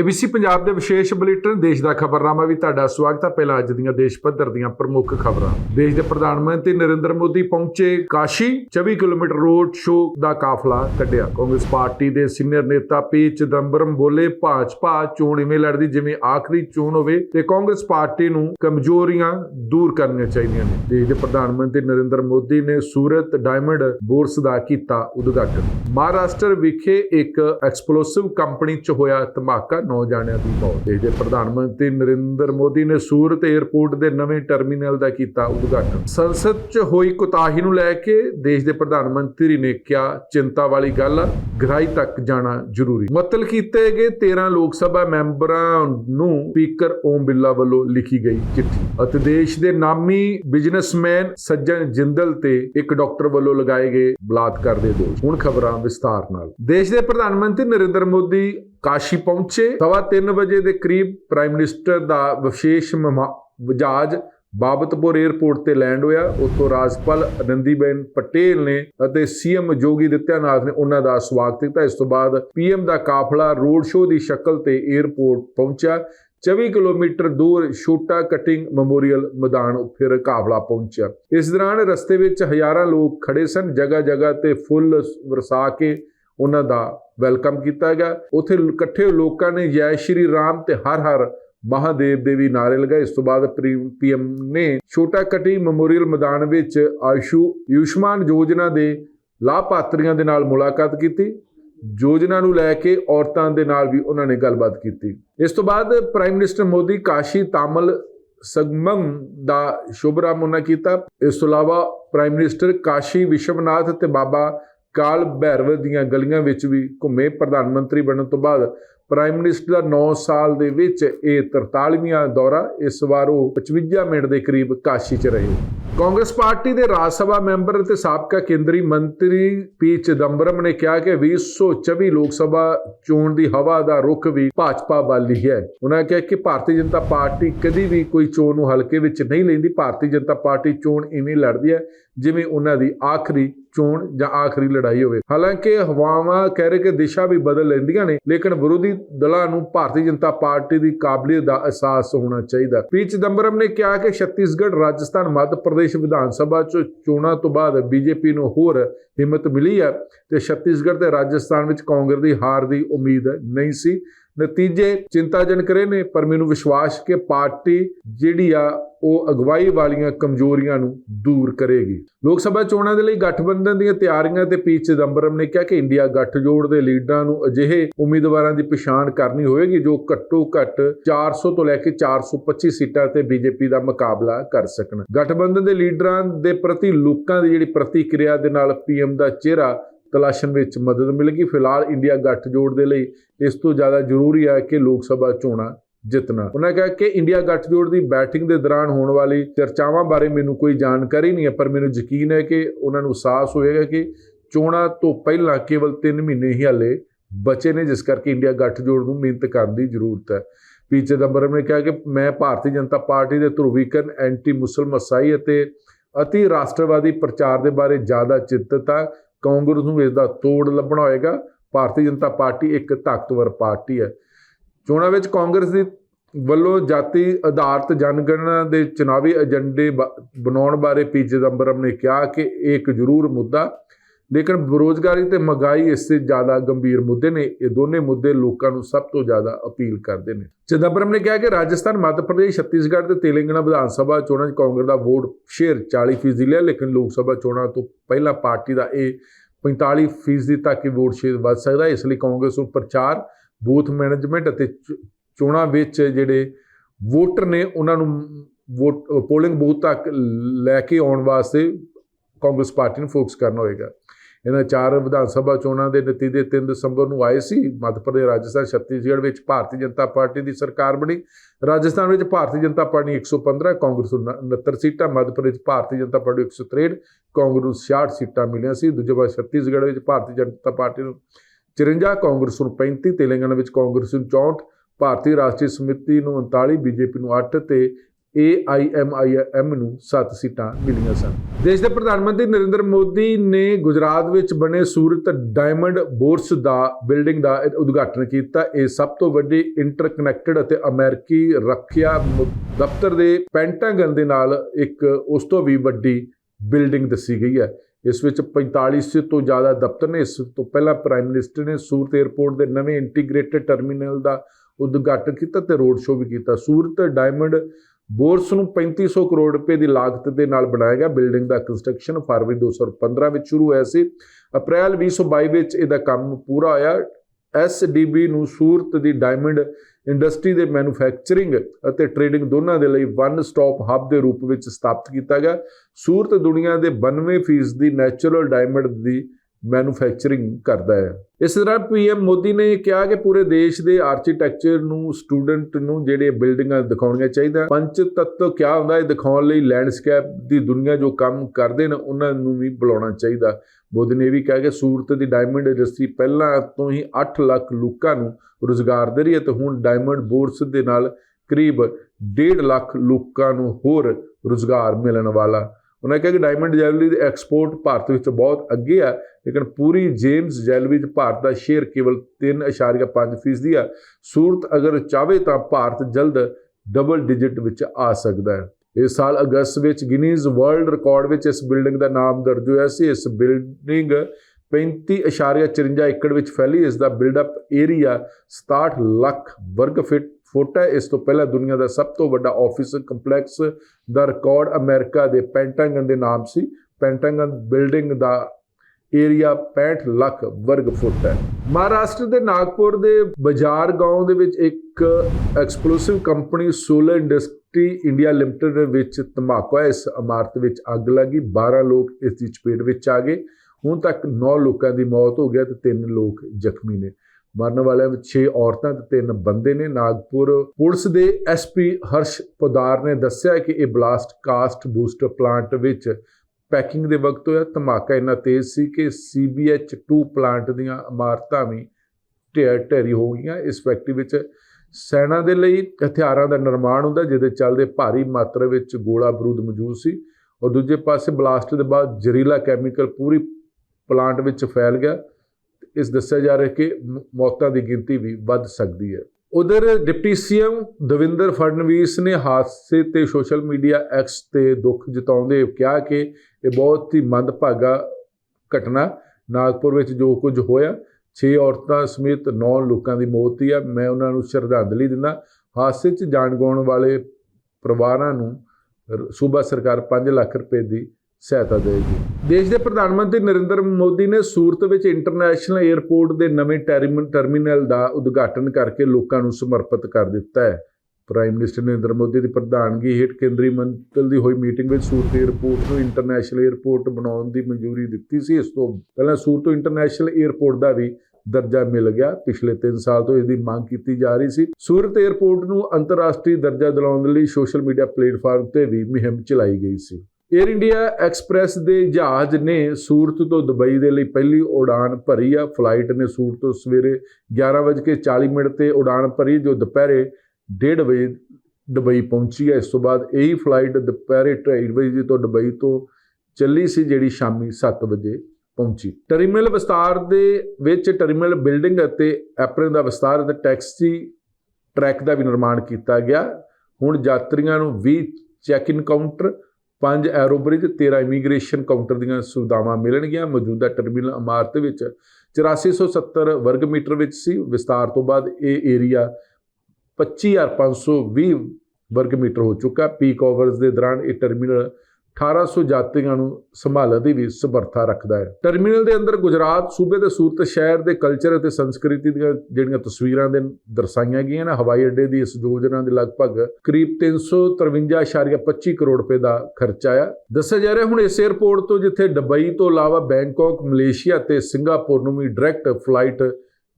ABC Punjab ਦੇ ਵਿਸ਼ੇਸ਼ bulletin, ਦੇਸ਼ ਦਾ ਖਬਰਨਾਮਾ ਵੀ ਤੁਹਾਡਾ ਸਵਾਗਤ ਹੈ। ਪਹਿਲਾਂ ਅੱਜ ਦੀਆਂ ਦੇਸ਼ ਪੱਧਰ ਦੀਆਂ ਪ੍ਰਮੁੱਖ ਖਬਰਾਂ। ਦੇਸ਼ ਦੇ ਪ੍ਰਧਾਨ ਮੰਤਰੀ ਨਰਿੰਦਰ ਮੋਦੀ ਪਹੁੰਚੇ ਕਾਸ਼ੀ। 24 ਕਿਲੋਮੀਟਰ ਰੋਡ ਸ਼ੋਅ ਦਾ ਕਾਫਲਾ ਕੱਢਿਆ। ਕਾਂਗਰਸ ਪਾਰਟੀ ਦੇ ਸੀਨੀਅਰ ਨੇਤਾ ਪੀ ਚਿਦੰਬਰਮ ਬੋਲੇ, ਭਾਜਪਾ ਚੋਣ ਇਵੇਂ ਲੜਦੀ, ਜਿਵੇਂ ਆਖਰੀ ਚੋਣ ਹੋਵੇ ਤੇ ਕਾਂਗਰਸ ਪਾਰਟੀ ਨੂੰ ਕਮਜ਼ੋਰੀਆਂ ਦੂਰ ਕਰਨੀਆਂ ਚਾਹੀਦੀਆਂ ਨੇ। ਦੇਸ਼ ਦੇ ਪ੍ਰਧਾਨ ਮੰਤਰੀ ਨਰਿੰਦਰ ਮੋਦੀ ਨੇ ਸੂਰਤ ਡਾਇਮੰਡ ਬੋਰਸ ਦਾ ਕੀਤਾ ਉਦਘਾਟਨ। ਮਹਾਰਾਸ਼ਟਰ ਵਿਖੇ ਇੱਕ ਐਕਸਪਲੋਸਿਵ ਕੰਪਨੀ 'ਚ ਹੋਇਆ ਧਮਾਕਾ। ਨੌ ਜਾਣਿਆਂ ਦੀ ਮੌਤ। ਦੇਸ਼ ਦੇ ਪ੍ਰਧਾਨ ਮੰਤਰੀ ਨਰਿੰਦਰ ਮੋਦੀ ਨੇ ਸੂਰਤ 에ਅਰਪੋਰਟ ਦੇ ਨਵੇਂ ਟਰਮੀਨਲ ਦਾ ਕੀਤਾ ਉਦਘਾਟਨ। ਸੰਸਦ 'ਚ ਹੋਈ ਕੁਤਾਹੀ ਨੂੰ ਲੈ ਕੇ ਦੇਸ਼ ਦੇ ਪ੍ਰਧਾਨ ਮੰਤਰੀ ਨੇ ਕਿਹਾ, ਚਿੰਤਾ ਵਾਲੀ ਗੱਲ ਆ ਗ੍ਰਾਈ ਤੱਕ ਜਾਣਾ ਜ਼ਰੂਰੀ। ਮੁਅੱਤਲ ਕੀਤੇ ਗਏ 13 ਲੋਕ ਸਭਾ ਮੈਂਬਰਾਂ ਨੂੰ ਸਪੀਕਰ ਓਮ ਬਿੱਲਾ ਵੱਲੋਂ ਲਿਖੀ ਗਈ ਚਿੱਠੀ। ਅਤੇ ਦੇਸ਼ ਦੇ ਨਾਮੀ ਬਿਜ਼ਨਸਮੈਨ ਸੱਜਣ ਜਿੰਦਲ ਤੇ ਇੱਕ ਡਾਕਟਰ ਵੱਲੋਂ ਲਗਾਏ ਗਏ ਬਲਾਤਕਾਰ ਦੇ ਦੋਸ਼। ਹੁਣ ਖਬਰਾਂ ਵਿਸਤਾਰ ਨਾਲ। ਦੇਸ਼ ਦੇ ਪ੍ਰਧਾਨ ਮੰਤਰੀ ਨਰਿੰਦਰ ਮੋਦੀ ਕਾਸ਼ੀ ਪਹੁੰਚੇ। ਸਵਾ ਤਿੰਨ ਵਜੇ ਦੇ ਕਰੀਬ ਪ੍ਰਾਈਮ ਮਿਨਿਸਟਰ ਦਾ ਵਿਸ਼ੇਸ਼ ਜਹਾਜ਼ ਬਾਬਤਪੁਰ 에ਅਰਪੋਰਟ ਤੇ ਲੈਂਡ ਹੋਇਆ। ਉੱਥੋਂ ਰਾਜਪਾਲ ਆਨੰਦੀਬੇਨ ਪਟੇਲ ਨੇ ਅਤੇ ਸੀਐਮ ਜੋਗੀ ਦਿੱਤਿਆਨਾਥ ਨੇ ਉਹਨਾਂ ਦਾ ਸਵਾਗਤ ਕੀਤਾ। ਇਸ ਤੋਂ ਬਾਅਦ ਪੀਐਮ ਦਾ ਕਾਫਲਾ ਰੋਡ ਸ਼ੋਅ ਦੀ ਸ਼ਕਲ ਤੇ 에ਅਰਪੋਰਟ ਪਹੁੰਚਿਆ। 24 ਕਿਲੋਮੀਟਰ ਦੂਰ ਛੋਟਾ ਕਟਿੰਗ ਮੈਮੋਰੀਅਲ ਮੈਦਾਨ ਫਿਰ ਕਾਫਲਾ ਪਹੁੰਚਿਆ। ਇਸ ਦੌਰਾਨ ਰਸਤੇ ਵਿੱਚ ਹਜ਼ਾਰਾਂ ਲੋਕ ਖੜੇ ਸਨ। ਜਗ੍ਹਾ ਜਗ੍ਹਾ ਤੇ ਫੁੱਲ ਵਰਸਾ ਕੇ ਉਹਨਾਂ ਦਾ ਵੈਲਕਮ ਕੀਤਾ ਗਿਆ। ਉੱਥੇ ਇਕੱਠੇ ਲੋਕਾਂ ਨੇ ਜੈ ਸ਼੍ਰੀ ਰਾਮ ਤੇ ਹਰ ਹਰ ਮਹਾਦੇਵ ਦੇ ਵੀ ਨਾਰੇ ਲਗਾਏ। ਇਸ ਤੋਂ ਬਾਅਦ ਪੀਐਮ ਨੇ ਛੋਟਾ ਕਟੀ ਮੈਮੋਰੀਅਲ ਮੈਦਾਨ ਵਿੱਚ ਆਯੁਸ਼ੂ ਆਯੁਸ਼ਮਾਨ ਯੋਜਨਾ ਦੇ ਲਾਭਪਾਤਰੀਆਂ ਦੇ ਨਾਲ ਮੁਲਾਕਾਤ ਕੀਤੀ। ਯੋਜਨਾ ਨੂੰ ਲੈ ਕੇ ਔਰਤਾਂ ਦੇ ਨਾਲ ਵੀ ਉਹਨਾਂ ਨੇ ਗੱਲਬਾਤ ਕੀਤੀ। ਇਸ ਤੋਂ ਬਾਅਦ ਪ੍ਰਾਈਮ ਮਿਨਿਸਟਰ ਮੋਦੀ ਕਾਸ਼ੀ ਤਾਮਲ ਸੰਗਮ ਦਾ ਸ਼ੁਭਰਾਮਨਾ ਕੀਤਾ। ਇਸ ਤੋਂ ਇਲਾਵਾ ਪ੍ਰਾਈਮ ਮਿਨਿਸਟਰ ਕਾਸ਼ੀ ਵਿਸ਼ਵਨਾਥ ਤੇ ਬਾਬਾ ਕਾਲ ਭੈਰਵ ਦੀਆਂ ਗਲੀਆਂ ਵਿੱਚ ਵੀ ਘੁੰਮੇ ਪ੍ਰਧਾਨ ਮੰਤਰੀ ਬਣਨ ਤੋਂ ਬਾਅਦ ਪ੍ਰਾਈਮ ਮਿਨਿਸਟਰ ਦਾ 9 ਸਾਲ ਦੇ ਵਿੱਚ ਇਹ 43ਵਾਂ ਦੌਰਾ ਇਸ ਵਾਰ ਉਹ 55 ਮਿੰਟ ਦੇ ਕਰੀਬ ਕਾਸ਼ੀ 'ਚ ਰਹੇ। ਕਾਂਗਰਸ ਪਾਰਟੀ ਦੇ ਰਾਜ ਸਭਾ ਮੈਂਬਰ ਅਤੇ ਸਾਬਕਾ ਕੇਂਦਰੀ ਮੰਤਰੀ ਪੀ ਚਿਦੰਬਰਮ ਨੇ ਕਿਹਾ ਕਿ 2024 ਲੋਕ ਸਭਾ ਚੋਣ ਦੀ ਹਵਾ ਦਾ ਰੁਖ ਵੀ ਭਾਜਪਾ ਵੱਲ ਹੀ ਹੈ। ਉਹਨਾਂ ਕਿਹਾ ਕਿ ਭਾਰਤੀ ਜਨਤਾ ਪਾਰਟੀ ਕਦੀ ਵੀ ਕੋਈ ਚੋਣ ਨੂੰ ਹਲਕੇ ਵਿੱਚ ਨਹੀਂ ਲੈਂਦੀ। ਭਾਰਤੀ ਜਨਤਾ ਪਾਰਟੀ ਚੋਣ ਇਵੇਂ ਲੜਦੀ ਹੈ ਜਿਵੇਂ ਉਹਨਾਂ ਦੀ ਆਖਰੀ ਚੋਣ ਜਾਂ ਆਖਰੀ ਲੜਾਈ ਹੋਵੇ। ਹਾਲਾਂਕਿ ਹਵਾਵਾਂ ਕਹਿ ਰਹੇ ਕਿ ਦਿਸ਼ਾ ਵੀ ਬਦਲ ਲੈਂਦੀਆਂ ਨੇ, ਲੇਕਿਨ ਵਿਰੋਧੀ ਦਲਾਂ ਨੂੰ ਭਾਰਤੀ ਜਨਤਾ ਪਾਰਟੀ ਦੀ ਕਾਬਲੀਅਤ ਦਾ ਅਹਿਸਾਸ ਹੋਣਾ ਚਾਹੀਦਾ। ਪੀ. ਚਿਦੰਬਰਮ ਨੇ ਕਿਹਾ ਕਿ ਛੱਤੀਸਗੜ੍ਹ, ਰਾਜਸਥਾਨ, ਮੱਧ ਪ੍ਰਦੇਸ਼ ਵਿਧਾਨ ਸਭਾ ਚ ਚੋਣਾਂ ਤੋਂ ਬਾਅਦ ਬੀਜੇਪੀ ਨੂੰ ਹੋਰ ਹਿੰਮਤ ਮਿਲੀ ਹੈ ਤੇ ਛੱਤੀਸਗੜ੍ਹ ਤੇ ਰਾਜਸਥਾਨ ਵਿੱਚ ਕਾਂਗਰਸ ਦੀ ਹਾਰ ਦੀ ਉਮੀਦ ਨਹੀਂ ਸੀ। ਨਤੀਜੇ ਚਿੰਤਾਜਨਕ ਰਹੇ ਨੇ, ਪਰ ਮੈਨੂੰ ਵਿਸ਼ਵਾਸ ਕਿ ਪਾਰਟੀ ਜਿਹੜੀ ਆ, ਉਹ ਅਗਵਾਈ ਵਾਲੀਆਂ ਕਮਜ਼ੋਰੀਆਂ ਨੂੰ ਦੂਰ ਕਰੇਗੀ। ਲੋਕ ਸਭਾ ਚੋਣਾਂ ਦੇ ਲਈ ਗਠਬੰਧਨ ਦੀਆਂ ਤਿਆਰੀਆਂ ਤੇ ਪੀ ਚਿਦੰਬਰਮ ਨੇ ਕਿਹਾ ਕਿ ਇੰਡੀਆ ਗੱਠਜੋੜ ਦੇ ਲੀਡਰਾਂ ਨੂੰ ਅਜਿਹੇ ਉਮੀਦਵਾਰਾਂ ਦੀ ਪਛਾਣ ਕਰਨੀ ਹੋਵੇਗੀ ਜੋ ਘੱਟੋ ਘੱਟ 400 ਤੋਂ ਲੈ ਕੇ 425 ਸੀਟਾਂ ਤੇ ਬੀਜੇਪੀ ਦਾ ਮੁਕਾਬਲਾ ਕਰ ਸਕਣ। ਗਠਬੰਧਨ ਦੇ ਲੀਡਰਾਂ ਦੇ ਪ੍ਰਤੀ, ਲੋਕਾਂ ਦੀ ਜਿਹੜੀ ਪ੍ਰਤੀਕਿਰਿਆ ਦੇ ਨਾਲ ਪੀਐਮ ਦਾ ਚਿਹਰਾ ਤਲਾਸ਼ਣ ਵਿੱਚ ਮਦਦ ਮਿਲੇਗੀ। ਫਿਲਹਾਲ ਇੰਡੀਆ ਗੱਠਜੋੜ ਦੇ ਲਈ ਇਸ ਤੋਂ ਜ਼ਿਆਦਾ ਜ਼ਰੂਰੀ ਹੈ ਕਿ ਲੋਕ ਸਭਾ ਚੋਣਾਂ ਜਿੱਤਣਾ। ਉਹਨਾਂ ਕਿਹਾ ਕਿ ਇੰਡੀਆ ਗੱਠਜੋੜ ਦੀ ਬੈਠਿੰਗ ਦੇ ਦੌਰਾਨ ਹੋਣ ਵਾਲੀ ਚਰਚਾਵਾਂ ਬਾਰੇ ਮੈਨੂੰ ਕੋਈ ਜਾਣਕਾਰੀ ਨਹੀਂ ਹੈ, ਪਰ ਮੈਨੂੰ ਯਕੀਨ ਹੈ ਕਿ ਉਹਨਾਂ ਨੂੰ ਅਹਿਸਾਸ ਹੋਏਗਾ ਕਿ ਚੋਣਾਂ ਤੋਂ ਪਹਿਲਾਂ ਕੇਵਲ 3 ਮਹੀਨੇ ਹੀ ਹਾਲੇ ਬਚੇ ਨੇ, ਜਿਸ ਕਰਕੇ ਇੰਡੀਆ ਗੱਠਜੋੜ ਨੂੰ ਮਿਹਨਤ ਕਰਨ ਦੀ ਜ਼ਰੂਰਤ ਹੈ। ਪੀ ਚਿਦੰਬਰਮ ਨੇ ਕਿਹਾ ਕਿ ਮੈਂ ਭਾਰਤੀ ਜਨਤਾ ਪਾਰਟੀ ਦੇ ਧਰੁਵੀਕਰਨ ਐਂਟੀ ਮੁਸਲਮ ਇਸਾਈ ਅਤੇ ਅਤੀ ਰਾਸ਼ਟਰਵਾਦੀ ਪ੍ਰਚਾਰ ਦੇ ਬਾਰੇ ਜ਼ਿਆਦਾ ਚਿੰਤਤ ਹਾਂ। ਕਾਂਗਰਸ ਨੂੰ ਇਸ ਦਾ ਤੋੜ ਲੱਭਣਾ ਹੋਏਗਾ। ਭਾਰਤੀ ਜਨਤਾ ਪਾਰਟੀ ਇੱਕ ਤਾਕਤਵਰ ਪਾਰਟੀ ਹੈ। ਚੋਣਾਂ ਵਿੱਚ ਕਾਂਗਰਸ ਦੀ ਵੱਲੋਂ ਜਾਤੀ ਆਧਾਰਿਤ ਜਨਗਣਨਾ ਦੇ ਚੁਣਾਵੀ ਏਜੰਡੇ ਬ- ਬਣਾਉਣ ਬਾਰੇ ਪੀ ਚਿਦੰਬਰਮ ਨੇ ਕਿਹਾ ਕਿ ਇਹ ਇੱਕ ਜ਼ਰੂਰ ਮੁੱਦਾ ਲੇਕਿਨ ਬੇਰੋਜ਼ਗਾਰੀ ਤੇ ਮਹਿੰਗਾਈ ਇਸ ਤੋਂ ਜ਼ਿਆਦਾ ਗੰਭੀਰ ਮੁੱਦੇ ਨੇ। ਇਹ ਦੋਨੇ ਮੁੱਦੇ ਲੋਕਾਂ ਨੂੰ ਸਭ ਤੋਂ ਜ਼ਿਆਦਾ ਅਪੀਲ ਕਰਦੇ ਨੇ। ਚਿਦੰਬਰਮ ਨੇ ਕਿਹਾ ਕਿ ਰਾਜਸਥਾਨ, ਮੱਧ ਪ੍ਰਦੇਸ਼, ਛੱਤੀਸਗੜ੍ਹ ਤੇ ਤੇਲੰਗਾਨਾ ਵਿਧਾਨ ਸਭਾ ਚੋਣਾਂ 'ਚ ਕਾਂਗਰਸ ਦਾ ਵੋਟ ਸ਼ੇਅਰ 40% ਲਿਆ, ਲੇਕਿਨ ਲੋਕ ਸਭਾ ਚੋਣਾਂ ਤੋਂ ਪਹਿਲਾਂ ਪਾਰਟੀ ਦਾ ਇਹ 45% ਤੱਕ ਹੀ ਵੋਟ ਸ਼ੇਅਰ ਵੱਧ ਸਕਦਾ ਇਸ ਲਈ ਕਾਂਗਰਸ ਨੂੰ ਪ੍ਰਚਾਰ ਬੂਥ ਮੈਨੇਜਮੈਂਟ ਅਤੇ ਚ- ਚੋਣਾਂ ਵਿੱਚ ਜਿਹੜੇ ਵੋਟਰ ਨੇ, ਉਹਨਾਂ ਨੂੰ ਵੋਟ ਪੋਲਿੰਗ ਬੂਥ ਤੱਕ ਲੈ ਕੇ ਆਉਣ ਵਾਸਤੇ ਕਾਂਗਰਸ ਪਾਰਟੀ ਨੂੰ ਫੋਕਸ ਕਰਨਾ ਹੋਏਗਾ। ਇਹਨਾਂ ਚਾਰ ਵਿਧਾਨ ਸਭਾ ਚੋਣਾਂ ਦੇ ਨਤੀਜੇ 3 ਦਸੰਬਰ ਨੂੰ ਆਏ ਸੀ। ਮੱਧ ਪ੍ਰਦੇਸ਼, ਰਾਜਸਥਾਨ, ਛੱਤੀਸਗੜ੍ਹ ਵਿੱਚ ਭਾਰਤੀ ਜਨਤਾ ਪਾਰਟੀ ਦੀ ਸਰਕਾਰ ਬਣੀ। ਰਾਜਸਥਾਨ ਵਿੱਚ ਭਾਰਤੀ ਜਨਤਾ ਪਾਰਟੀ 115 ਕਾਂਗਰਸ ਨੂੰ 69 ਸੀਟਾਂ, ਮੱਧ ਪ੍ਰਦੇਸ਼ ਭਾਰਤੀ ਜਨਤਾ ਪਾਰਟੀ ਨੂੰ 163 ਕਾਂਗਰਸ ਨੂੰ 66 ਸੀਟਾਂ ਮਿਲੀਆਂ ਸੀ। ਦੂਜੇ ਪਾਸੇ ਛੱਤੀਸਗੜ੍ਹ ਵਿੱਚ ਭਾਰਤੀ ਜਨਤਾ ਪਾਰਟੀ ਨੂੰ 54 ਕਾਂਗਰਸ ਨੂੰ 35 ਤੇਲੰਗਾਨਾ ਵਿੱਚ ਕਾਂਗਰਸ ਨੂੰ 64 ਭਾਰਤੀ ਰਾਸ਼ਟਰੀ ਸਮਿਤੀ ਨੂੰ 39 ਬੀਜੇਪੀ ਨੂੰ 8 ਤੇ AIMIM ਨੂੰ 7 ਸੀਟਾਂ ਮਿਲੀਆਂ ਸਨ। ਦੇਸ਼ ਦੇ ਪ੍ਰਧਾਨ ਮੰਤਰੀ ਨਰਿੰਦਰ ਮੋਦੀ ਨੇ ਗੁਜਰਾਤ ਵਿੱਚ ਬਣੇ ਸੂਰਤ ਡਾਇਮੰਡ ਬੋਰਸ ਦਾ ਬਿਲਡਿੰਗ ਦਾ ਉਦਘਾਟਨ ਕੀਤਾ। ਇਹ ਸਭ ਤੋਂ ਵੱਡੀ ਇੰਟਰਕਨੈਕਟਡ ਅਤੇ ਅਮਰੀਕੀ ਰੱਖਿਆ ਦਫ਼ਤਰ ਦੇ ਪੈਂਟਾਗਨ ਦੇ ਨਾਲ ਇੱਕ ਉਸ ਤੋਂ ਵੀ ਵੱਡੀ ਬਿਲਡਿੰਗ ਦੱਸੀ ਗਈ ਹੈ। ਇਸ ਵਿੱਚ 45 ਤੋਂ ਜ਼ਿਆਦਾ ਦਫ਼ਤਰ ਨੇ। ਇਸ ਤੋਂ ਪਹਿਲਾਂ ਪ੍ਰਾਈਮ ਮਿਨਿਸਟਰ ਨੇ ਸੂਰਤ 에ਅਰਪੋਰਟ ਦੇ ਨਵੇਂ ਇੰਟੀਗ੍ਰੇਟਿਡ ਟਰਮੀਨਲ ਦਾ ਉਦਘਾਟਨ ਕੀਤਾ ਤੇ ਰੋਡ ਸ਼ੋਅ ਵੀ ਕੀਤਾ। ਸੂਰਤ ਡਾਇਮੰਡ ਬੋਰਸ ਨੂੰ 3500 ਕਰੋੜ ਰੁਪਏ ਦੀ ਲਾਗਤ ਦੇ ਨਾਲ ਬਣਾਇਆ ਗਿਆ। ਬਿਲਡਿੰਗ ਦਾ ਕੰਸਟਰਕਸ਼ਨ ਫਰਵਰੀ 2015 ਵਿੱਚ ਸ਼ੁਰੂ ਹੋਇਆ ਸੀ। ਅਪ੍ਰੈਲ 2022 ਵਿੱਚ ਇਹਦਾ ਕੰਮ ਪੂਰਾ ਹੋਇਆ। ਐਸਡੀਬੀ ਨੂੰ ਸੂਰਤ ਦੀ ਡਾਇਮੰਡ ਇੰਡਸਟਰੀ ਦੇ ਮੈਨੂਫੈਕਚਰਿੰਗ ਅਤੇ ਟ੍ਰੇਡਿੰਗ ਦੋਨਾਂ ਦੇ ਲਈ ਵਨ ਸਟਾਪ ਹੱਬ ਦੇ ਰੂਪ ਵਿੱਚ ਸਥਾਪਿਤ ਕੀਤਾ ਗਿਆ। ਸੂਰਤ ਦੁਨੀਆ ਦੇ 92% ਦੀ ਨੈਚੁਰਲ ਡਾਇਮੰਡ ਦੀ ਮੈਨੂਫੈਕਚਰਿੰਗ ਕਰਦਾ ਹੈ। ਇਸ ਤਰ੍ਹਾਂ ਪੀਐਮ ਮੋਦੀ ਨੇ ਕਿਹਾ ਕਿ ਪੂਰੇ ਦੇਸ਼ ਦੇ ਆਰਕੀਟੈਕਚਰ ਨੂੰ ਸਟੂਡੈਂਟ ਨੂੰ ਜਿਹੜੇ ਬਿਲਡਿੰਗਾਂ ਦਿਖਾਉਣੀਆਂ ਚਾਹੀਦਾ ਪੰਜ ਤੱਤ ਕਿਆ ਹੁੰਦਾ ਹੈ ਦਿਖਾਉਣ ਲਈ ਲੈਂਡਸਕੇਪ ਦੀ ਦੁਨੀਆ ਜੋ ਕੰਮ ਕਰਦੇ ਨੇ, ਉਹਨਾਂ ਨੂੰ ਵੀ ਬੁਲਾਉਣਾ ਚਾਹੀਦਾ। ਮੋਦੀ ਨੇ ਇਹ ਵੀ ਕਿਹਾ ਕਿ ਸੂਰਤ ਦੀ ਡਾਇਮੰਡ ਇੰਡਸਟਰੀ ਪਹਿਲਾਂ ਤੋਂ ਹੀ 8 ਲੱਖ ਲੋਕਾਂ ਨੂੰ ਰੁਜ਼ਗਾਰ ਦੇ ਰਹੀ ਹੈ ਤੇ ਹੁਣ ਡਾਇਮੰਡ ਬੋਰਸ ਦੇ ਨਾਲ ਕਰੀਬ 1.5 ਲੱਖ ਲੋਕਾਂ ਨੂੰ ਹੋਰ ਰੁਜ਼ਗਾਰ ਮਿਲਣ ਵਾਲਾ ਉਹਨਾਂ ਕਿਹਾ ਕਿ ਡਾਇਮੰਡ ਜੈਵਲਰੀ ਦੇ ਐਕਸਪੋਰਟ ਭਾਰਤ ਵਿੱਚ ਬਹੁਤ ਅੱਗੇ ਆ, ਲੇਕਿਨ ਪੂਰੀ ਜੇਮਸ ਜੈਵਲਰੀ 'ਚ ਭਾਰਤ ਦਾ ਸ਼ੇਅਰ ਕੇਵਲ 3.5% ਦੀ ਆ। ਸੂਰਤ ਅਗਰ ਚਾਹਵੇ ਤਾਂ ਭਾਰਤ ਜਲਦ ਡਬਲ ਡਿਜਿਟ ਵਿੱਚ ਆ ਸਕਦਾ ਹੈ। ਇਸ ਸਾਲ ਅਗਸਤ ਵਿੱਚ ਗਿਨੀਜ਼ ਵਰਲਡ ਰਿਕਾਰਡ ਵਿੱਚ ਇਸ ਬਿਲਡਿੰਗ ਦਾ ਨਾਮ ਦਰਜ ਹੋਇਆ ਸੀ। ਇਸ ਬਿਲਡਿੰਗ 35.54 ਏਕੜ ਵਿੱਚ ਫੈਲੀ। ਇਸ ਦਾ ਬਿਲਡ ਅਪ ਏਰੀਆ 67 ਲੱਖ ਵਰਗ ਫਿਟ ਫੁੱਟ ਹੈ, ਇਸ ਤੋਂ ਪਹਿਲਾਂ ਦੁਨੀਆ ਦਾ ਸਭ ਤੋਂ ਵੱਡਾ ਆਫਿਸ ਕੰਪਲੈਕਸ ਦਾ ਰਿਕਾਰਡ ਅਮਰੀਕਾ ਦੇ ਪੈਂਟਾਗਨ ਦੇ ਨਾਮ ਸੀ। ਪੈਂਟਾਗਨ ਬਿਲਡਿੰਗ ਦਾ ਏਰੀਆ 65 ਲੱਖ ਵਰਗ ਫੁੱਟ ਹੈ। ਮਹਾਰਾਸ਼ਟਰ ਦੇ ਨਾਗਪੁਰ ਦੇ ਬਾਜ਼ਾਰ ਗਾਉਂ ਦੇ ਵਿੱਚ ਇੱਕ explosive company solar industry India limited ਵਿੱਚ ਧਮਾਕਾ ਹੋਇਆ। ਇਸ ਇਮਾਰਤ ਵਿੱਚ ਅੱਗ ਲੱਗੀ 12 ਲੋਕ ਇਸ ਦੀ ਚਪੇਟ ਵਿੱਚ ਆ ਗਏ। ਹੁਣ ਤੱਕ 9 ਲੋਕਾਂ ਦੀ ਮੌਤ ਹੋ ਗਈ ਹੈ ਤੇ 3 ਲੋਕ ਜ਼ਖਮੀ ਨੇ। ਮਰਨ ਵਾਲਿਆਂ ਵਿੱਚ 6 ਔਰਤਾਂ ਤੇ 3 ਬੰਦੇ ਨੇ। ਨਾਗਪੁਰ ਪੁਲਿਸ ਦੇ ਐਸਪੀ ਹਰਸ਼ ਪੋਦਾਰ ਨੇ ਦੱਸਿਆ ਕਿ ਇਹ ਬਲਾਸਟ ਕਾਸਟ ਬੂਸਟਰ ਪਲਾਂਟ ਵਿੱਚ ਪੈਕਿੰਗ ਦੇ ਵਕਤ ਹੋਇਆ। ਧਮਾਕਾ ਇੰਨਾ ਤੇਜ਼ ਸੀ ਕਿ CBH2 ਪਲਾਂਟ ਦੀਆਂ ਇਮਾਰਤਾਂ ਵੀ ਢੇਰ ਢੇਰੀ ਹੋ ਗਈਆਂ। ਇਸ ਫੈਕਟਰੀ ਵਿੱਚ ਸੈਨਾ ਦੇ ਲਈ ਹਥਿਆਰਾਂ ਦਾ ਨਿਰਮਾਣ ਹੁੰਦਾ, ਜਿਹਦੇ ਚੱਲਦੇ ਭਾਰੀ ਮਾਤਰਾ ਵਿੱਚ ਗੋਲਾ ਬਰੂਦ ਮੌਜੂਦ ਸੀ। ਔਰ ਦੂਜੇ ਪਾਸੇ ਬਲਾਸਟ ਦੇ ਬਾਅਦ ਜ਼ਹਿਰੀਲਾ ਕੈਮੀਕਲ ਪੂਰੀ ਪਲਾਂਟ ਵਿੱਚ ਫੈਲ ਗਿਆ। ਇਸ ਦੱਸਿਆ ਜਾ ਰਿਹਾ ਕਿ ਮੌਤਾਂ ਦੀ ਗਿਣਤੀ ਵੀ ਵੱਧ ਸਕਦੀ ਹੈ। ਉਧਰ ਡਿਪਟੀ ਸੀਐਮ ਦਵਿੰਦਰ ਫੜਨਵੀਸ ਨੇ ਹਾਦਸੇ ਤੇ ਸੋਸ਼ਲ ਮੀਡੀਆ ਐਕਸ ਤੇ ਦੁੱਖ ਜਤਾਉਂਦੇ ਕਿਹਾ ਕਿ ਇਹ ਬਹੁਤ ਹੀ ਮੰਦਭਾਗਾ ਘਟਨਾ ਨਾਗਪੁਰ ਵਿੱਚ ਜੋ ਕੁਝ ਹੋਇਆ 6 ਔਰਤਾਂ ਸਮੇਤ 9 ਲੋਕਾਂ ਦੀ ਮੌਤ ਹੋਈ ਆ ਮੈਂ ਉਹਨਾਂ ਨੂੰ ਸ਼ਰਧਾਂਜਲੀ ਦਿੰਦਾ ਹਾਦਸੇ 'ਚ ਜਾਨ ਗਵਾਉਣ ਵਾਲੇ ਪਰਿਵਾਰਾਂ ਨੂੰ ਸੂਬਾ ਸਰਕਾਰ 5 ਲੱਖ ਰੁਪਏ ਦੀ ਸਹਾਇਤਾ ਦੇਵੇਗੀ। ਦੇਸ਼ ਦੇ ਪ੍ਰਧਾਨ ਮੰਤਰੀ ਨਰਿੰਦਰ ਮੋਦੀ ਨੇ ਸੂਰਤ ਵਿੱਚ ਇੰਟਰਨੈਸ਼ਨਲ 에ਅਰਪੋਰਟ ਦੇ ਨਵੇਂ ਟਰਮੀਨਲ ਦਾ ਉਦਘਾਟਨ ਕਰਕੇ ਲੋਕਾਂ ਨੂੰ ਸਮਰਪਿਤ ਕਰ ਦਿੱਤਾ ਹੈ। ਪ੍ਰਾਈਮ ਮਿਨਿਸਟਰ ਨਰਿੰਦਰ ਮੋਦੀ ਦੀ ਪ੍ਰਧਾਨਗੀ ਹੇਠ ਕੇਂਦਰੀ ਮੰਤਰੀ ਦੀ ਹੋਈ ਮੀਟਿੰਗ ਵਿੱਚ ਸੂਰਤ 에ਅਰਪੋਰਟ ਨੂੰ ਇੰਟਰਨੈਸ਼ਨਲ 에ਅਰਪੋਰਟ ਬਣਾਉਣ ਦੀ ਮਨਜ਼ੂਰੀ ਦਿੱਤੀ ਸੀ। ਇਸ ਤੋਂ ਪਹਿਲਾਂ ਸੂਰਤ ਤੋਂ ਇੰਟਰਨੈਸ਼ਨਲ 에ਅਰਪੋਰਟ ਦਾ ਵੀ ਦਰਜਾ ਮਿਲ ਗਿਆ। ਪਿਛਲੇ 3 ਸਾਲ ਤੋਂ ਇਸ ਦੀ ਮੰਗ ਕੀਤੀ ਜਾ ਰਹੀ ਸੀ। ਸੂਰਤ 에ਅਰਪੋਰਟ ਨੂੰ ਅੰਤਰਰਾਸ਼ਟਰੀ ਦਰਜਾ ਦਿਲਾਉਣ ਲਈ ਸੋਸ਼ਲ ਮੀਡੀਆ ਪਲੇਟਫਾਰਮ ਤੇ ਵੀ ਮੁਹਿੰਮ ਚਲਾਈ ਗਈ ਸੀ। 에ਅਰ ਇੰਡੀਆ ਐਕਸਪ੍ਰੈਸ ਦੇ ਜਹਾਜ਼ ਨੇ ਸੂਰਤ ਤੋਂ ਦੁਬਈ ਦੇ ਲਈ ਪਹਿਲੀ ਉਡਾਨ ਭਰੀ ਆ। ਫਲਾਈਟ ਨੇ ਸੂਰਤ ਤੋਂ ਸਵੇਰੇ 11:40 ਮਿੰਟ ਤੇ ਉਡਾਨ ਭਰੀ, ਜੋ ਦੁਪਹਿਰੇ 1:30 ਵਜੇ ਦੁਬਈ ਪਹੁੰਚੀ ਹੈ ਇਸ ਤੋਂ ਬਾਅਦ ਇਹੀ ਫਲਾਈਟ ਦੁਪਹਿਰੇ 2:30 ਵਜੇ ਤੋਂ ਦੁਬਈ ਤੋਂ ਚੱਲੀ ਸੀ, ਜਿਹੜੀ ਸ਼ਾਮੀ 7 ਵਜੇ ਪਹੁੰਚੀ। ਟਰਮੀਨਲ ਵਿਸਤਾਰ ਦੇ ਵਿੱਚ ਟਰਮੀਨਲ ਬਿਲਡਿੰਗ ਅਤੇ ਐਪਰਨ ਦਾ ਵਿਸਤਾਰ ਅਤੇ ਟੈਕਸੀ ਟਰੈਕ ਦਾ ਵੀ ਨਿਰਮਾਣ ਕੀਤਾ ਗਿਆ। ਹੁਣ ਯਾਤਰੀਆਂ ਨੂੰ 20 check in counter 5 aero bridge 13 immigration counter ਦੀਆਂ ਸੁਵਿਧਾਵਾਂ ਮਿਲਣਗੀਆਂ। ਮੌਜੂਦਾ ਟਰਮੀਨਲ ਇਮਾਰਤ ਵਿੱਚ 8470 ਵਰਗ ਮੀਟਰ ਵਿੱਚ ਸੀ। ਵਿਸਤਾਰ ਤੋਂ ਬਾਅਦ ਇਹ ਏਰੀਆ 25520 ਵਰਗ ਮੀਟਰ ਹੋ ਚੁੱਕਾ। ਪੀਕ ਆਵਰਸ ਦੇ ਦੌਰਾਨ ਇਹ ਟਰਮੀਨਲ 1800 ਜਾਤੀਆਂ ਨੂੰ ਸੰਭਾਲਣ ਦੀ ਵੀ ਸਮਰੱਥਾ ਰੱਖਦਾ ਹੈ। ਟਰਮੀਨਲ ਦੇ ਅੰਦਰ ਗੁਜਰਾਤ, ਸੂਬੇ ਦੇ ਸੂਰਤ ਸ਼ਹਿਰ ਦੇ ਕਲਚਰ ਅਤੇ ਸੰਸਕ੍ਰਿਤੀ ਦੀਆਂ ਜਿਹੜੀਆਂ ਤਸਵੀਰਾਂ ਦੇ ਦਰਸਾਈਆਂ ਗਈਆਂ ਨੇ, ਹਵਾਈ ਅੱਡੇ ਦੀ ਇਸ ਯੋਜਨਾ ਦੇ ਲਗਭਗ ਕਰੀਬ 353.25 ਕਰੋੜ ਰੁਪਏ ਦਾ ਖਰਚਾ ਆਇਆ। ਦੱਸਿਆ ਜਾ ਰਿਹਾ, ਹੁਣ ਇਸ 에ਅਰਪੋਰਟ ਤੋਂ ਜਿੱਥੇ ਦੁਬਈ ਤੋਂ ਇਲਾਵਾ ਬੈਂਕਾਕ, ਮਲੇਸ਼ੀਆ ਤੇ ਸਿੰਗਾਪੁਰ ਨੂੰ ਵੀ ਡਾਇਰੈਕਟ ਫਲਾਈਟ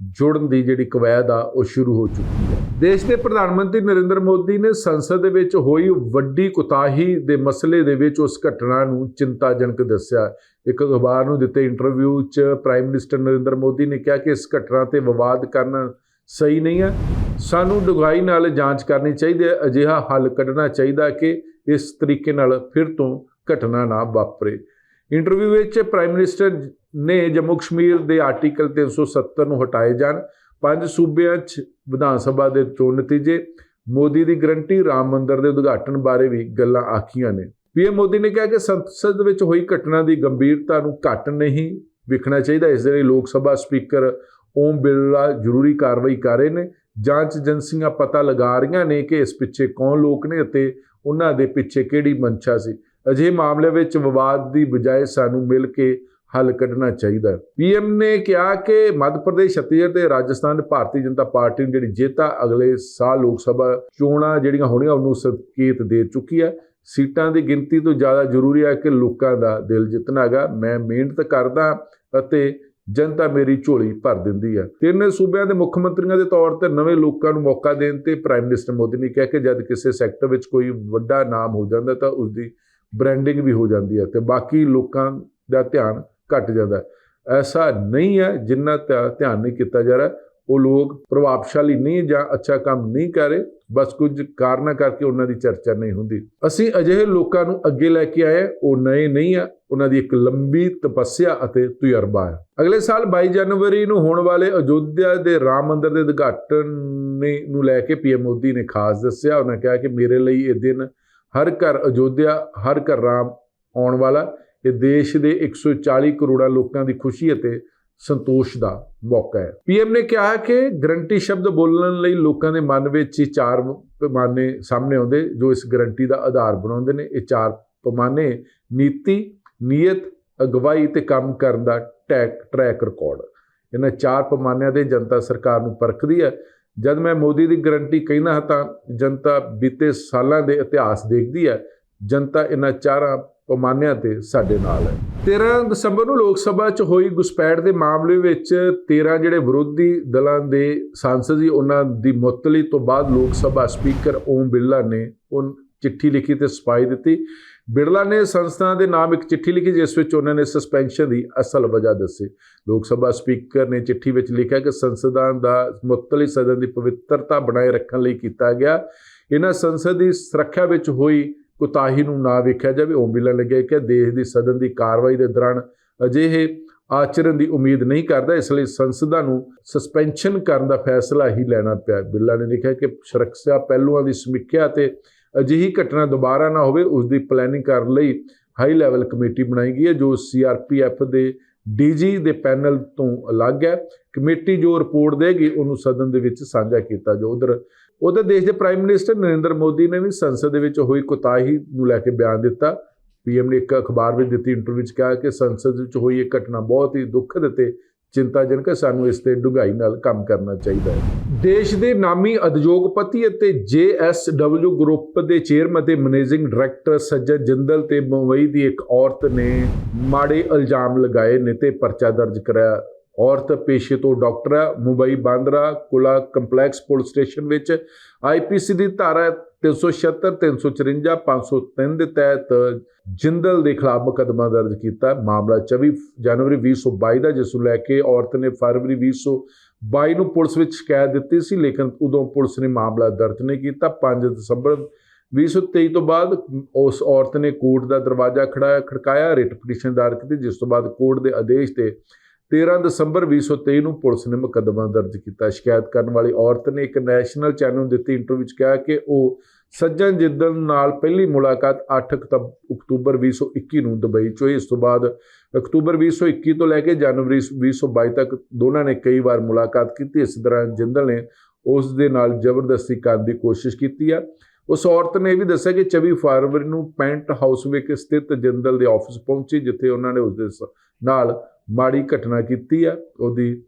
ਜੋੜਨ ਦੀ ਜਿਹੜੀ ਕਵਾਇਦ ਆ, ਉਹ ਸ਼ੁਰੂ ਹੋ ਚੁੱਕੀ ਹੈ। ਦੇਸ਼ ਦੇ ਪ੍ਰਧਾਨ ਮੰਤਰੀ ਨਰਿੰਦਰ ਮੋਦੀ ਨੇ ਸੰਸਦ ਦੇ ਵਿੱਚ ਹੋਈ ਵੱਡੀ ਕੁਤਾਹੀ ਦੇ ਮਸਲੇ ਦੇ ਵਿੱਚ ਉਸ ਘਟਨਾ ਨੂੰ ਚਿੰਤਾਜਨਕ ਦੱਸਿਆ। ਇੱਕ ਅਖਬਾਰ ਨੂੰ ਦਿੱਤੇ ਇੰਟਰਵਿਊ 'ਚ ਪ੍ਰਾਈਮ ਮਿਨਿਸਟਰ ਨਰਿੰਦਰ ਮੋਦੀ ਨੇ ਕਿਹਾ ਕਿ ਇਸ ਘਟਨਾ ਤੇ ਵਿਵਾਦ ਕਰਨਾ ਸਹੀ ਨਹੀਂ ਹੈ। ਸਾਨੂੰ ਡੁਗਾਈ ਨਾਲ ਜਾਂਚ ਕਰਨੀ ਚਾਹੀਦੀ ਹੈ। ਅਜਿਹਾ ਹੱਲ ਕੱਢਣਾ ਚਾਹੀਦਾ ਕਿ ਇਸ ਤਰੀਕੇ ਨਾਲ ਫਿਰ ਤੋਂ ਘਟਨਾ ਨਾ ਵਾਪਰੇ। ਇੰਟਰਵਿਊ ਵਿੱਚ ਪ੍ਰਾਈਮ ਮਿਨਿਸਟਰ ਨੇ ਜੰਮੂ ਕਸ਼ਮੀਰ ਦੇ ਆਰਟੀਕਲ 370 ਨੂੰ ਹਟਾਏ ਜਾਣ। ਪੰਜ ਸੂਬਿਆਂ 'ਚ ਵਿਧਾਨ ਸਭਾ ਦੇ ਚੋਣ ਨਤੀਜੇ। ਮੋਦੀ ਦੀ ਗਰੰਟੀ, ਰਾਮ ਮੰਦਰ ਦੇ ਉਦਘਾਟਨ ਬਾਰੇ ਵੀ ਗੱਲਾਂ ਆਖੀਆਂ ਨੇ। ਪੀਐਮ ਮੋਦੀ ਨੇ ਕਿਹਾ ਕਿ ਸੰਸਦ ਵਿੱਚ ਹੋਈ ਘਟਨਾ ਦੀ ਗੰਭੀਰਤਾ ਨੂੰ ਘੱਟ ਨਹੀਂ ਵਿਖਣਾ ਚਾਹੀਦਾ। ਇਸ ਦੇ ਲਈ ਲੋਕ ਸਭਾ ਸਪੀਕਰ ਓਮ ਬਿਰਲਾ ਜ਼ਰੂਰੀ ਕਾਰਵਾਈ ਕਰ ਰਹੇ ਨੇ। ਜਾਂਚ ਏਜੰਸੀਆਂ ਪਤਾ ਲਗਾ ਰਹੀਆਂ ਨੇ ਕਿ ਇਸ ਪਿੱਛੇ ਕੌਣ ਲੋਕ ਨੇ ਅਤੇ ਉਹਨਾਂ ਦੇ ਪਿੱਛੇ ਕਿਹੜੀ ਮਨਸ਼ਾ ਸੀ। ਅਜਿਹੇ ਮਾਮਲੇ ਵਿੱਚ ਵਿਵਾਦ ਦੀ ਬਜਾਏ ਸਾਨੂੰ ਮਿਲ ਕੇ ਹੱਲ ਕੱਢਣਾ ਚਾਹੀਦਾ ਹੈ। ਪੀਐਮ ਨੇ ਕਿਹਾ ਕਿ ਮੱਧ ਪ੍ਰਦੇਸ਼, ਛੱਤੀਸਗੜ੍ਹ ਤੇ ਰਾਜਸਥਾਨ ਦੇ ਭਾਰਤੀ ਜਨਤਾ ਪਾਰਟੀ ਨੂੰ ਜਿਹੜੀ ਜਿੱਤ ਆ, ਅਗਲੇ ਸਾਲ ਲੋਕ ਸਭਾ ਚੋਣਾਂ ਜਿਹੜੀਆਂ ਹੋਣੀਆਂ, ਉਹਨੂੰ ਸੰਕੇਤ ਦੇ ਚੁੱਕੀ ਹੈ ਸੀਟਾਂ ਦੀ ਗਿਣਤੀ ਤੋਂ ਜ਼ਿਆਦਾ ਜ਼ਰੂਰੀ ਹੈ ਕਿ ਲੋਕਾਂ ਦਾ ਦਿਲ ਜਿੱਤਣਾ ਹੈਗਾ। ਮੈਂ ਮਿਹਨਤ ਕਰਦਾ ਅਤੇ ਜਨਤਾ ਮੇਰੀ ਝੋਲੀ ਭਰ ਦਿੰਦੀ ਹੈ ਤਿੰਨ ਸੂਬਿਆਂ ਦੇ ਮੁੱਖ ਮੰਤਰੀਆਂ ਦੇ ਤੌਰ ਤੇ ਨਵੇਂ ਲੋਕਾਂ ਨੂੰ ਮੌਕਾ ਦੇਣ ਤੇ ਪ੍ਰਾਈਮ ਮਿਨਿਸਟਰ ਮੋਦੀ ਨੇ ਕਿਹਾ ਕਿ ਜਦ ਕਿਸੇ ਸੈਕਟਰ ਵਿੱਚ ਕੋਈ ਵੱਡਾ ਨਾਮ ਹੋ ਜਾਂਦਾ ਤਾਂ ਉਸ ਦੀ ਬ੍ਰਾਂਡਿੰਗ ਵੀ ਹੋ ਜਾਂਦੀ ਹੈ ਤੇ ਬਾਕੀ ਲੋਕਾਂ ਦਾ ਧਿਆਨ ਘਟ ਜਾਂਦਾ ਐਸਾ ਨਹੀਂ ਹੈ ਜਿੰਨਾ ਧਿਆ- ਧਿਆਨ ਨਹੀਂ ਕੀਤਾ ਜਾ ਰਿਹਾ। ਉਹ ਲੋਕ ਪ੍ਰਭਾਵਸ਼ਾਲੀ ਨਹੀਂ ਜਾਂ ਅੱਛਾ ਕੰਮ ਨਹੀਂ ਕਰ ਰਹੇ। ਬਸ ਕੁਝ ਕਾਰਨਾਂ ਕਰਕੇ ਉਹਨਾਂ ਦੀ ਚਰਚਾ ਨਹੀਂ ਹੁੰਦੀ। ਅਸੀਂ ਅਜਿਹੇ ਲੋਕਾਂ ਨੂੰ ਅੱਗੇ ਲੈ ਕੇ ਆਏ ਉਹ ਨਏ ਨਹੀਂ ਆ। ਉਹਨਾਂ ਦੀ ਇੱਕ ਲੰਬੀ ਤਪੱਸਿਆ ਅਤੇ ਤਜਰਬਾ ਹੈ। ਅਗਲੇ ਸਾਲ 22 ਜਨਵਰੀ ਨੂੰ ਹੋਣ ਵਾਲੇ ਅਯੋਧਿਆ ਦੇ ਰਾਮ ਮੰਦਿਰ ਦੇ ਉਦਘਾਟਨ ਨੇ, ਨੂੰ ਲੈ ਕੇ ਪੀਐਮ ਮੋਦੀ ਨੇ ਖਾਸ ਦੱਸਿਆ। ਉਹਨਾਂ ਕਿਹਾ ਕਿ ਮੇਰੇ ਲਈ ਇਹ ਦਿਨ ਹਰ ਘਰ ਅਯੋਧਿਆ, ਹਰ ਘਰ ਰਾਮ ਆਉਣ ਵਾਲਾ ਇਹ ਦੇਸ਼ ਦੇ 140 ਕਰੋੜਾਂ ਲੋਕਾਂ ਦੀ ਖੁਸ਼ੀ ਅਤੇ ਸੰਤੋਸ਼ ਦਾ ਮੌਕਾ ਹੈ। ਪੀਐਮ ਨੇ ਕਿਹਾ ਕਿ ਗਰੰਟੀ ਸ਼ਬਦ ਬੋਲਣ ਲਈ ਲੋਕਾਂ ਦੇ ਮਨ ਵਿੱਚ ਹੀ ਚਾਰ ਪੈਮਾਨੇ ਸਾਹਮਣੇ ਆਉਂਦੇ, ਜੋ ਇਸ ਗਰੰਟੀ ਦਾ ਆਧਾਰ ਬਣਾਉਂਦੇ ਨੇ। ਇਹ ਚਾਰ ਪੈਮਾਨੇ ਨੀਤੀ, ਨੀਅਤ, ਅਗਵਾਈ ਤੇ ਕੰਮ ਕਰਨ ਦਾ ਟੈਕ, ਟਰੈਕ ਰਿਕਾਰਡ। ਇਹਨਾਂ ਚਾਰ ਪੈਮਾਨਿਆਂ 'ਤੇ ਜਨਤਾ ਸਰਕਾਰ ਨੂੰ ਪਰਖਦੀ ਹੈ। ਜਦ ਮੈਂ ਮੋਦੀ ਦੀ ਗਰੰਟੀ ਕਹਿੰਦਾ ਹਾਂ ਤਾਂ ਜਨਤਾ ਬੀਤੇ ਸਾਲਾਂ ਦੇ ਇਤਿਹਾਸ ਦੇਖਦੀ ਹੈ। ਜਨਤਾ ਇਹਨਾਂ ਚਾਰਾਂ ਪੈਮਾਨਿਆਂ ਤੇ ਸਾਡੇ ਨਾਲ ਹੈ। 13 ਦਸੰਬਰ ਨੂੰ ਲੋਕ ਸਭਾ 'ਚ ਹੋਈ ਗੁਸਪੈਠ ਦੇ ਮਾਮਲੇ ਵਿੱਚ 13 ਜਿਹੜੇ ਵਿਰੋਧੀ ਦਲਾਂ ਦੇ ਸਾਂਸਦ ਸੀ, ਉਹਨਾਂ ਦੀ ਮੁਅੱਤਲੀ ਤੋਂ ਬਾਅਦ ਲੋਕ ਸਭਾ ਸਪੀਕਰ ਓਮ ਬਿਰਲਾ ਨੇ ਉਹ ਚਿੱਠੀ ਲਿਖੀ ਤੇ ਸਪਾਈ ਦਿੱਤੀ। ਬਿਰਲਾ ਨੇ ਸੰਸਥਾ ਦੇ ਨਾਮ ਇੱਕ ਚਿੱਠੀ ਲਿਖੀ, ਜਿਸ ਵਿੱਚ ਉਹਨਾਂ ਨੇ ਸਸਪੈਂਸ਼ਨ ਦੀ ਅਸਲ ਵਜ੍ਹਾ ਦੱਸੀ। ਲੋਕ ਸਭਾ ਸਪੀਕਰ ਨੇ ਚਿੱਠੀ ਵਿੱਚ ਲਿਖਿਆ ਕਿ ਸੰਸਦਾਂ ਦਾ ਮੁਅੱਤਲੀ ਸਦਨ ਦੀ ਪਵਿੱਤਰਤਾ ਬਣਾਏ ਰੱਖਣ ਲਈ ਕੀਤਾ ਗਿਆ। ਇਹਨਾਂ ਸੰਸਦ ਦੀ ਸੁਰੱਖਿਆ ਵਿੱਚ ਹੋਈ ਕੁਤਾਹੀ ਨੂੰ ਨਾ ਵੇਖਿਆ ਜਾਵੇ ਓਮ ਬਿਰਲਾ ਨੇ ਕਿਹਾ ਕਿ ਦੇਸ਼ ਦੀ ਸਦਨ ਦੀ ਕਾਰਵਾਈ ਦੇ ਦੌਰਾਨ ਅਜਿਹੇ ਆਚਰਣ ਦੀ ਉਮੀਦ ਨਹੀਂ ਕਰਦਾ, ਇਸ ਲਈ ਸੰਸਦਾਂ ਨੂੰ ਸਸਪੈਂਸ਼ਨ ਕਰਨ ਦਾ ਫੈਸਲਾ ਹੀ ਲੈਣਾ ਪਿਆ। ਬਿਰਲਾ ਨੇ ਲਿਖਿਆ ਕਿ ਸੁਰੱਖਿਆ ਪਹਿਲੂਆਂ ਦੀ ਸਮੀਖਿਆ ਤੇ ਅਜਿਹੀ ਘਟਨਾ ਦੁਬਾਰਾ ਨਾ ਹੋਵੇ, ਉਸ ਦੀ ਪਲੈਨਿੰਗ ਕਰਨ ਲਈ ਹਾਈ ਲੈਵਲ ਕਮੇਟੀ ਬਣਾਈ ਗਈ ਹੈ, ਜੋ ਸੀਆਰਪੀਐਫ ਦੇ ਡੀਜੀ ਦੇ ਪੈਨਲ ਤੋਂ ਅਲੱਗ ਹੈ। ਕਮੇਟੀ ਜੋ ਰਿਪੋਰਟ ਦੇਗੀ, ਉਹਨੂੰ ਸਦਨ ਦੇ ਵਿੱਚ ਸਾਂਝਾ ਕੀਤਾ ਜੋ ਉਧਰ ਉਧਰ ਦੇਸ਼ ਦੇ ਪ੍ਰਾਈਮ ਮਿਨਿਸਟਰ ਨਰਿੰਦਰ ਮੋਦੀ ਨੇ ਵੀ ਸੰਸਦ ਦੇ ਵਿੱਚ ਹੋਈ ਕੁਤਾਹੀ ਨੂੰ ਲੈ ਕੇ ਬਿਆਨ ਦਿੱਤਾ। ਪੀਐਮ ਨੇ ਇੱਕ ਅਖਬਾਰ ਵਿੱਚ ਦਿੱਤੀ ਇੰਟਰਵਿਊ ਵਿੱਚ ਕਿਹਾ ਕਿ ਸੰਸਦ ਵਿੱਚ ਹੋਈ ਇਹ ਘਟਨਾ ਬਹੁਤ ਹੀ ਦੁਖਦ ਅਤੇ ਚਿੰਤਾਜਨਕ ਹੈ। ਸਾਨੂੰ ਇਸ ਤੇ ਡੂੰਘਾਈ ਨਾਲ ਕੰਮ ਕਰਨਾ ਚਾਹੀਦਾ ਹੈ। ਦੇਸ਼ ਦੇ ਨਾਮੀ ਉਦਯੋਗਪਤੀ ਅਤੇ JSW ਗਰੁੱਪ ਦੇ ਚੇਅਰਮੈਨ ਤੇ ਮੈਨੇਜਿੰਗ ਡਾਇਰੈਕਟਰ ਸੱਜਣ ਜਿੰਦਲ ਤੇ ਮੁੰਬਈ ਦੀ ਇੱਕ ਔਰਤ ਨੇ ਮਾੜੇ ਇਲਜ਼ਾਮ ਲਗਾਏ ਨੇ ਤੇ ਪਰਚਾ ਦਰਜ ਕਰਾਇਆ। ਔਰਤ ਪੇਸ਼ੇ ਤੋਂ ਡਾਕਟਰ ਹੈ, Mumbai Bandra Kurla complex police station ਵਿੱਚ। ਆਈਪੀਸੀ ਦੀ ਧਾਰਾ 376 354 503 ਦੇ ਤਹਿਤ ਜਿੰਦਲ ਦੇ ਖਿਲਾਫ ਮੁਕੱਦਮਾ ਦਰਜ ਕੀਤਾ। ਮਾਮਲਾ 24 ਜਨਵਰੀ 2022 ਦਾ, ਜਿਸ ਨੂੰ ਲੈ ਕੇ ਔਰਤ ਨੇ ਫਰਵਰੀ 2022 ਨੂੰ ਪੁਲਿਸ ਵਿੱਚ ਸ਼ਿਕਾਇਤ ਦਿੱਤੀ ਸੀ, ਲੇਕਿਨ ਉਦੋਂ ਪੁਲਿਸ ਨੇ ਮਾਮਲਾ ਦਰਜ ਨਹੀਂ ਕੀਤਾ। 5 ਦਸੰਬਰ 2023 ਤੋਂ ਬਾਅਦ ਉਸ ਔਰਤ ਨੇ ਕੋਰਟ ਦਾ ਦਰਵਾਜ਼ਾ ਖੜਾਇਆ, ਖੜਕਾਇਆ, ਰਿਟ ਪਟੀਸ਼ਨ ਦਾਇਰ ਕੀਤੀ, ਜਿਸ ਤੋਂ ਬਾਅਦ ਕੋਰਟ ਦੇ ਆਦੇਸ਼ ਤੇ 13 ਦਸੰਬਰ 2023 ਨੂੰ ਪੁਲਿਸ ਨੇ ਮੁਕੱਦਮਾ ਦਰਜ ਕੀਤਾ। ਸ਼ਿਕਾਇਤ ਕਰਨ ਵਾਲੀ ਔਰਤ ਨੇ ਇੱਕ ਨੈਸ਼ਨਲ ਚੈਨਲ ਨੂੰ ਦਿੱਤੀ ਇੰਟਰਵਿਊ ਵਿੱਚ ਕਿਹਾ ਕਿ ਉਹ ਸੱਜਣ ਜਿੱਦਲ ਨਾਲ ਪਹਿਲੀ ਮੁਲਾਕਾਤ 8 ਅਕਤੂਬ- ਅਕਤੂਬਰ 2021 ਨੂੰ ਦੁਬਈ 'ਚ ਹੋਈ ਇਸ ਤੋਂ ਬਾਅਦ ਅਕਤੂਬਰ 2021 ਤੋਂ ਲੈ ਕੇ ਜਨਵਰੀ 2022 ਤੱਕ ਦੋਨਾਂ ਨੇ ਕਈ ਵਾਰ ਮੁਲਾਕਾਤ ਕੀਤੀ। ਇਸ ਦੌਰਾਨ ਜਿੰਦਲ ਨੇ ਉਸ ਦੇ ਨਾਲ ਜ਼ਬਰਦਸਤੀ ਕਰਨ ਦੀ ਕੋਸ਼ਿਸ਼ ਕੀਤੀ ਆ। ਉਸ ਔਰਤ ਨੇ ਇਹ ਵੀ ਦੱਸਿਆ ਕਿ 24 ਫਰਵਰੀ ਨੂੰ ਪੈਂਟ ਹਾਊਸ ਵਿੱਚ ਸਥਿਤ ਜਿੰਦਲ ਦੇ ਆਫਿਸ ਪਹੁੰਚੀ, ਜਿੱਥੇ ਉਹਨਾਂ ਨੇ ਉਸ ਦੇ ਨਾਲ ਮਾੜੀ ਘਟਨਾ ਕੀਤੀ ਆ। ਉਹਦੀ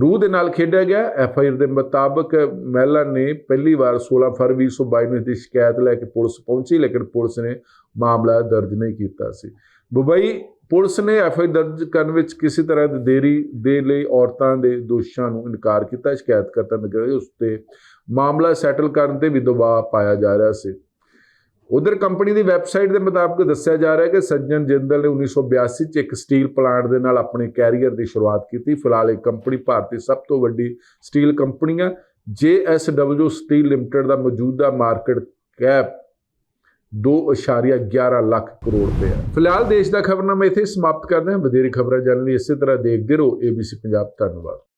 ਰੂਹ ਦੇ ਨਾਲ ਖੇਡਿਆ ਗਿਆ। ਐਫ ਆਈ ਆਰ ਦੇ ਮੁਤਾਬਕ ਮਹਿਲਾ ਨੇ ਪਹਿਲੀ ਵਾਰ 16 ਫਰਵਰੀ 2022 ਨੂੰ ਇਸ ਦੀ ਸ਼ਿਕਾਇਤ ਲੈ ਕੇ ਪੁਲਿਸ ਪਹੁੰਚੀ, ਲੇਕਿਨ ਪੁਲਿਸ ਨੇ ਮਾਮਲਾ ਦਰਜ ਨਹੀਂ ਕੀਤਾ ਸੀ। ਮੁੰਬਈ ਪੁਲਿਸ ਨੇ ਐਫ ਆਈ ਦਰਜ ਕਰਨ ਵਿੱਚ ਕਿਸੇ ਤਰ੍ਹਾਂ ਦੀ ਦੇਰੀ ਦੇ ਲਈ ਔਰਤਾਂ ਦੇ ਦੋਸ਼ਾਂ ਨੂੰ ਇਨਕਾਰ ਕੀਤਾ। ਸ਼ਿਕਾਇਤਕਰਤਾ ਨੇ ਕਿਹਾ ਉਸ ਤੇ ਮਾਮਲਾ ਸੈਟਲ ਕਰਨ ਤੇ ਵੀ ਦਬਾਅ ਪਾਇਆ ਜਾ ਰਿਹਾ ਸੀ। ਉਧਰ ਕੰਪਨੀ ਦੀ ਵੈਬਸਾਈਟ ਦੇ ਮੁਤਾਬਕ ਦੱਸਿਆ ਜਾ ਰਿਹਾ ਹੈ ਕਿ ਸੱਜਣ ਜਿੰਦਲ ਨੇ 1982 ਚ ਇੱਕ ਸਟੀਲ ਪਲਾਂਟ ਦੇ ਨਾਲ ਆਪਣੇ ਕੈਰੀਅਰ ਦੀ ਸ਼ੁਰੂਆਤ ਕੀਤੀ। ਫਿਲਹਾਲ ਇਹ ਕੰਪਨੀ ਭਾਰਤੀ ਸਭ ਤੋਂ ਵੱਡੀ ਸਟੀਲ ਕੰਪਨੀ ਹੈ JSW ਸਟੀਲ ਲਿਮਟਿਡ ਦਾ ਮੌਜੂਦਾ ਮਾਰਕੀਟ ਕੈਪ 2.11 ਲੱਖ ਕਰੋੜ ਰੁਪਏ ਹੈ ਫਿਲਹਾਲ ਦੇਸ਼ ਦਾ ਖਬਰਨਾਮਾ ਇੱਥੇ ਸਮਾਪਤ ਕਰਦੇ ਹਾਂ। ਵਧੇਰੇ ਖਬਰਾਂ ਜਾਣਨ ਲਈ ਇਸੇ ਤਰ੍ਹਾਂ ਦੇਖਦੇ ਰਹੋ। ABC ਪੰਜਾਬ, ਧੰਨਵਾਦ।